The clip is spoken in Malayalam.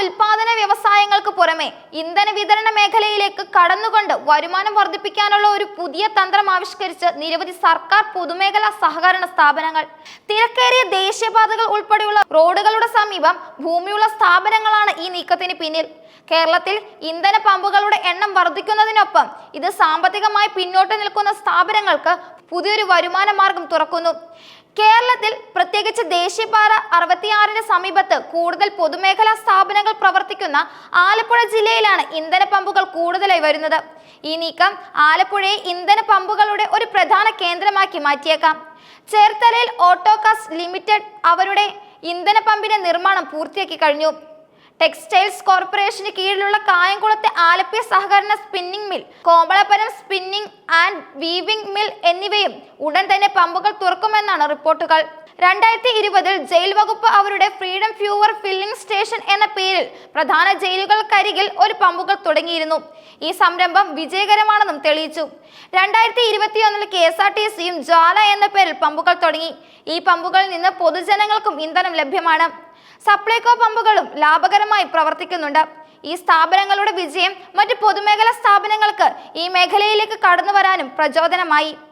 ഉൽപാദന വ്യവസായങ്ങൾക്ക് പുറമെ ഇന്ധന വിതരണ മേഖലയിലേക്ക് കടന്നുകൊണ്ട് വരുമാനം വർദ്ധിപ്പിക്കാനുള്ള ഒരു പുതിയ തന്ത്രം ആവിഷ്കരിച്ച് നിരവധി സർക്കാർ പൊതുമേഖലാ സഹകരണ സ്ഥാപനങ്ങൾ തിരക്കേറിയ ദേശീയപാതകൾ ഉൾപ്പെടെയുള്ള റോഡുകളുടെ സമീപം ഭൂമിയുള്ള സ്ഥാപനങ്ങളാണ് ഈ നീക്കത്തിന് പിന്നിൽ. കേരളത്തിൽ ഇന്ധന പമ്പുകളുടെ എണ്ണം വർദ്ധിക്കുന്നതിനൊപ്പം ഇത് സാമ്പത്തികമായി പിന്നോട്ട് നിൽക്കുന്ന സ്ഥാപനങ്ങൾക്ക് പുതിയൊരു വരുമാന മാർഗം തുറക്കുന്നു. കേരളത്തിൽ പ്രത്യേകിച്ച് ദേശീയപാത അറുപത്തിയാറിന് സമീപത്ത് കൂടുതൽ പൊതുമേഖലാ സ്ഥാപനങ്ങൾ പ്രവർത്തിക്കുന്ന ആലപ്പുഴ ജില്ലയിലാണ് ഇന്ധന പമ്പുകൾ കൂടുതലായി വരുന്നത്. ഈ നീക്കം ആലപ്പുഴയെ ഇന്ധന പമ്പുകളുടെ ഒരു പ്രധാന കേന്ദ്രമാക്കി മാറ്റിയേക്കാം. ചേർത്തലയിൽ ഓട്ടോകാസ് ലിമിറ്റഡ് അവരുടെ ഇന്ധന പമ്പിന്റെ നിർമ്മാണം പൂർത്തിയാക്കി കഴിഞ്ഞു. ടെക്സ്റ്റൈൽസ് കോർപ്പറേഷന് കീഴിലുള്ള കായംകുളത്തെ ആലപ്പി സഹകരണ spinning mill Komalapuram spinning and weaving mill എന്നിവയും ഉടൻ തന്നെ പമ്പുകൾ തുറക്കുമെന്നാണ് റിപ്പോർട്ടുകൾ. രണ്ടായിരത്തി ഇരുപതിൽ ജയിൽ വകുപ്പ് അവരുടെ ഫ്രീഡം ഫ്യൂവർ ഫില്ലിംഗ് സ്റ്റേഷൻ എന്ന പേരിൽ പ്രധാന ജയിലുകൾക്കരികിൽ ഒരു പമ്പുകൾ തുടങ്ങിയിരുന്നു. ഈ സംരംഭം വിജയകരമാണെന്നും തെളിയിച്ചു. രണ്ടായിരത്തി ഇരുപത്തിയൊന്നിൽ കെ എസ് ആർ ടി സിയും ജ്വാല എന്ന പേരിൽ പമ്പുകൾ തുടങ്ങി. ഈ പമ്പുകളിൽ നിന്ന് പൊതുജനങ്ങൾക്കും ഇന്ധനം ലഭ്യമാണ്. സപ്ലൈകോ പമ്പുകളും ലാഭകരമായി പ്രവർത്തിക്കുന്നുണ്ട്. ഈ സ്ഥാപനങ്ങളുടെ വിജയം മറ്റ് പൊതുമേഖലാ സ്ഥാപനങ്ങൾക്ക് ഈ മേഖലയിലേക്ക് കടന്നു വരാനും പ്രചോദനമായി.